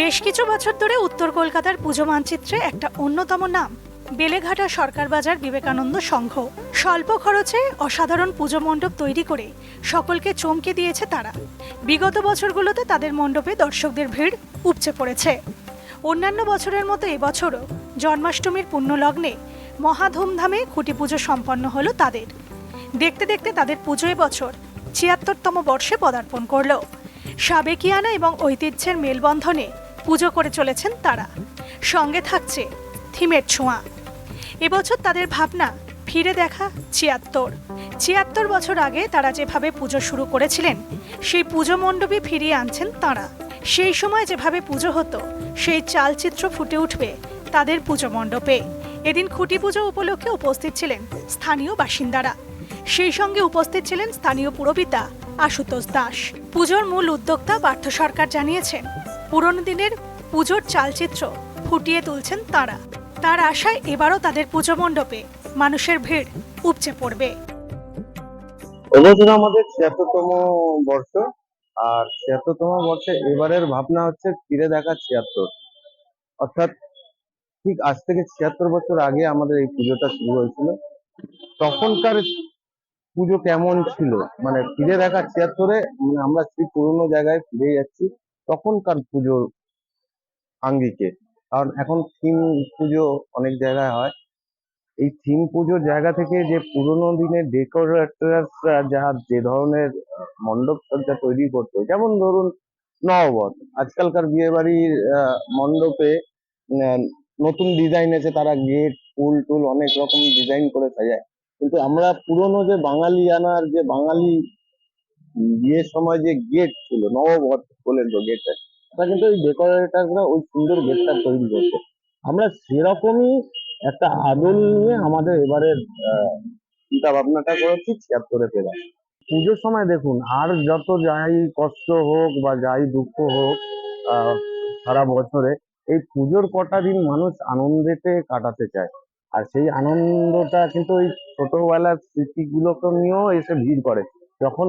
বেশ কিছু বছর ধরে উত্তর কলকাতার পুজো মানচিত্রে একটা অন্যতম নাম, বেলেঘাটা সরকার বাজার বিবেকানন্দ সংঘ। স্বল্প খরচে অসাধারণ পুজো মণ্ডপ তৈরি করে সকলকে চমকে দিয়েছে তারা। বিগত বছরগুলোতে তাদের মণ্ডপে দর্শকদের ভিড় উপচে পড়েছে। অন্যান্য বছরের মতো এবছরও জন্মাষ্টমীর পুণ্যলগ্নে মহা ধুমধামে খুঁটি পুজো সম্পন্ন হলো তাদের। দেখতে দেখতে তাদের পুজো এবছর ছিয়াত্তরতম বর্ষে পদার্পণ করল। সাবেকিয়ানা এবং ঐতিহ্যের মেলবন্ধনে পুজো করে চলেছেন তারা। সঙ্গে থাকছে থিমের ছোঁয়া। এবছর তাদের ভাবনা, ফিরে দেখা ছিয়াত্তর। ছিয়াত্তর বছর আগে তারা যেভাবে পুজো শুরু করেছিলেন, সেই পুজো মণ্ডপে ফিরিয়ে আনছেন তারা। সেই সময় যেভাবে পুজো হতো, সেই চালচিত্র ফুটে উঠবে তাদের পুজো মণ্ডপে। এদিন খুঁটি পুজো উপলক্ষে উপস্থিত ছিলেন স্থানীয় বাসিন্দারা। সেই সঙ্গে উপস্থিত ছিলেন স্থানীয় পুরবিতা আশুতোষ দাস। পুজোর মূল উদ্যোক্তা পার্থ সরকার জানিয়েছেন পুরনো দিনের পুজোর চালচিত্র ফুটিয়ে তুলছেন তারা। তার আশায় এবারও তাদের পুজো মণ্ডপে মানুষের ভিড় উপচে পড়বে। আমাদের ছিয়াত্তরতম বর্ষ, আর ছিয়াত্তরতম বর্ষে এবারের ভাবনা হচ্ছে ফিরে দেখা ছিয়াত্তর। অর্থাৎ ঠিক আজ থেকে ছিয়াত্তর বছর আগে আমাদের এই পুজোটা শুরু হয়েছিল। তখনকার পুজো কেমন ছিল? মানে ফিরে দেখা ছিয়াত্তরে মানে আমরা সেই পুরোনো জায়গায় ফিরে যাচ্ছি। তখনকার পুজোর আঙ্গিকে। কারণ এখন থিম পুজো অনেক জায়গায় হয়। এই থিম পুজোর জায়গা থেকে যে পুরোনো দিনের ডেকোরেটরসরা যা যে ধরনের মণ্ডপ সজ্জা তৈরি করতো, যেমন ধরুন নববধ আজকালকার বিয়ে বাড়ির মণ্ডপে নতুন ডিজাইন এসে তারা গেট ফুল টুল অনেক রকম ডিজাইন করে সাজায়। কিন্তু আমরা পুরোনো যে বাঙালিয়ানার যে বাঙালি বিয়ের সময় যে গেট ছিল নববধ বলে যে গেটটা তা কিন্তু ওই ডেকোরেটররা ওই সুন্দর গেটটা তৈরি করতো আমরা সেরকমই একটা আদল নিয়ে আমাদের এবারের চিন্তা ভাবনাটা করেছি, ছিয়াত্তরে ফেরা। পুজোর সময় দেখুন, আর যত যাই কষ্ট হোক বা যাই দুঃখ হোক সারা বছরে, এই পুজোর কটা দিন মানুষ আনন্দেতে কাটাতে চায়। আর সেই আনন্দটা কিন্তু ওই ছোটবেলার স্মৃতিগুলোকে নিয়েও এসে ভিড় করে। যখন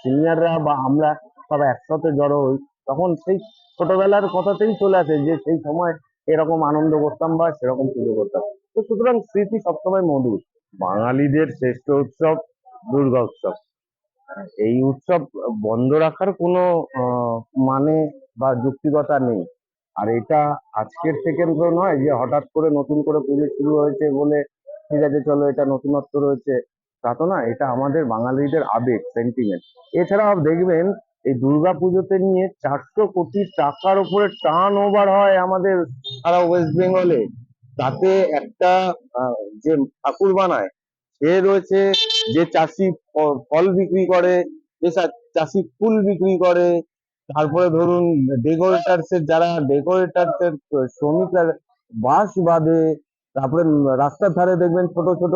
সিনিয়ররা বা আমরা সব একসাথে জড়ো হই, তখন সেই ছোটবেলার কথাতেই চলে আসে যে সেই সময় এরকম আনন্দ করতাম বা সেরকম পুজো করতাম। তো সুতরাং স্মৃতি সবসময় মধুর। বাঙালিদের শ্রেষ্ঠ উৎসব দুর্গা উৎসব। এই উৎসব বন্ধ রাখার কোনো মানে বা যুক্তিকতা নেই। আর এটা আজকের থেকে তো নয় যে হঠাৎ করে নতুন করে পুজো শুরু হয়েছে বলে ঠিক আছে চলো এটা নতুনত্ব রয়েছে। তা তো না, এটা আমাদের বাঙালিদের আবেগ সেন্টিমেন্ট এছাড়াও দেখবেন, এই দুর্গা পুজোতে নিয়ে চারশো কোটি টাকার উপরে টার্ন ওভার হয় আমাদের সারা ওয়েস্ট বেঙ্গলে। তাতে একটা যে ঠাকুর বানায়, সে রয়েছে যে চাষি ফল বিক্রি করে, যে চাষি ফুল বিক্রি করে। তারপরে ধরুন ডেকোরেটার্স এর যারা ডেকোরেটার্স এর শ্রমিকরা বাঁশ বাঁধে তারপরে রাস্তার ধারে দেখবেন ছোট ছোট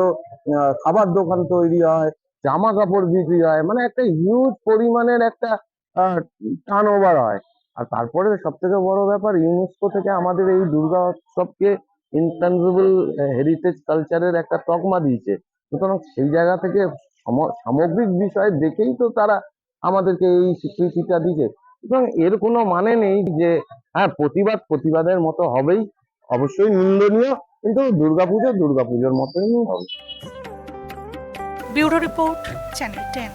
খাবার দোকান তৈরি হয়, জামা কাপড় বিক্রি হয় মানে একটা হিউজ পরিমাণের একটা টার্ন ওভার হয়। আর তারপরে সব থেকে বড় ব্যাপার ইউনেস্কো থেকে আমাদের এই দুর্গা উৎসবকে ইনট্যাঞ্জিবল হেরিটেজ কালচারের একটা তকমা দিয়েছে। সুতরাং সেই জায়গা থেকে সম- সামগ্রিক বিষয় দেখেই তো তারা আমাদেরকে এই স্বীকৃতিটা দিয়েছে। সুতরাং এর কোনো মানে নেই যে হ্যাঁ প্রতিবাদ প্রতিবাদের মতো হবেই। অবশ্যই নিন্দনীয়। কিন্তু দুর্গাপুজো দুর্গাপুজোর মতোই হবে। Bureau report channel ten.